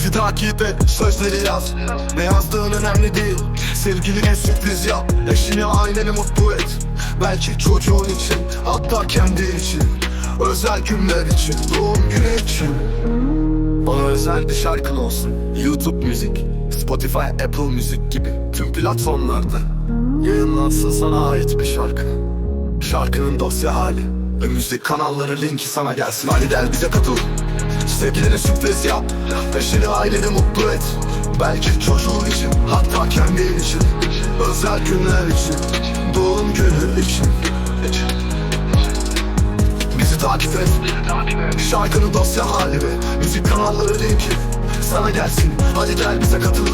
Bizi takip et sözleri yaz. Ne yazdığın önemli değil. Sevgiline sürpriz yap. Eşini aileni mutlu et. Belki çocuğun için Hatta kendi için. Özel günler için Doğum günü için. Bana özel bir şarkın olsun. YouTube müzik Spotify, Apple müzik gibi Tüm platformlarda. Yayınlansın sana ait bir şarkı. Şarkının dosya hali Ve müzik kanalları linki sana gelsin. Hadi gel bize katıl Sevgiline sürpriz yap. Eşini aileni mutlu et. Belki çocuğun için Hatta kendin için. Özel günler için Doğum günü için. Bizi takip et. Şarkının dosya hali ve Müzik kanalları linki. Sana gelsin. Hadi gel bize katıl